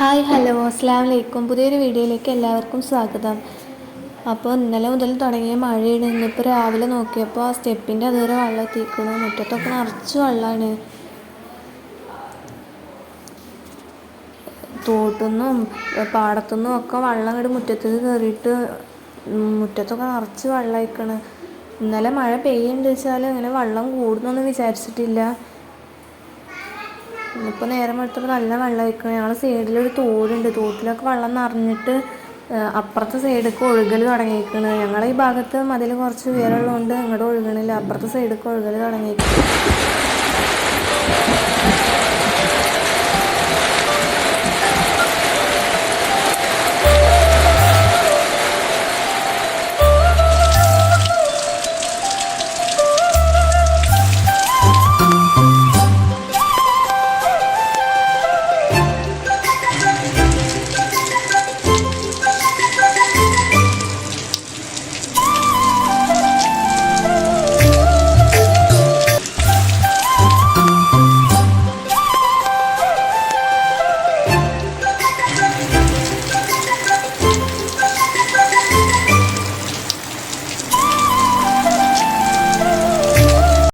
Hi hello. അസ്സാം വലൈക്കും പുതിയൊരു വീഡിയോയിലേക്ക് എല്ലാവർക്കും സ്വാഗതം. അപ്പോൾ ഇന്നലെ മുതൽ തുടങ്ങിയ മഴയാണ്. ഇന്നിപ്പോൾ രാവിലെ നോക്കിയപ്പോൾ ആ സ്റ്റെപ്പിന്റെ അതുവരെ വെള്ളം എത്തിക്കണം മുറ്റത്തൊക്കെ നിറച്ച് വെള്ളമാണ്. തോട്ടുനിന്നും പാടത്തുനിന്നും ഒക്കെ വെള്ളം ഇങ്ങോട്ട് മുറ്റത്തേക്ക് കയറിയിട്ട് മുറ്റത്തൊക്കെ നിറച്ച് വെള്ളം അയക്കണ് ഇന്നലെ മഴ പെയ്യുന്നുണ്ട് വെച്ചാൽ അങ്ങനെ വെള്ളം കൂടുന്നൊന്നും വിചാരിച്ചിട്ടില്ല. ഇന്നിപ്പോൾ നേരം വെളുത്തപ്പോൾ നല്ല വെള്ളം ഒഴിക്കണം ഞങ്ങൾ സൈഡിലൊരു തോടുണ്ട്. തോട്ടിലൊക്കെ വെള്ളം നിറഞ്ഞിട്ട് അപ്പുറത്തെ സൈഡിലേക്ക് ഒഴുകൽ തുടങ്ങിയിരിക്കുന്നത് ഞങ്ങളെ ഈ ഭാഗത്ത് മതിൽ കുറച്ച് ഉയരമുള്ളതുകൊണ്ട് ഇങ്ങോട്ട് ഒഴുകണില്ല. അപ്പുറത്തെ സൈഡിലേക്ക് ഒഴുകൽ തുടങ്ങിയിരിക്കുന്നു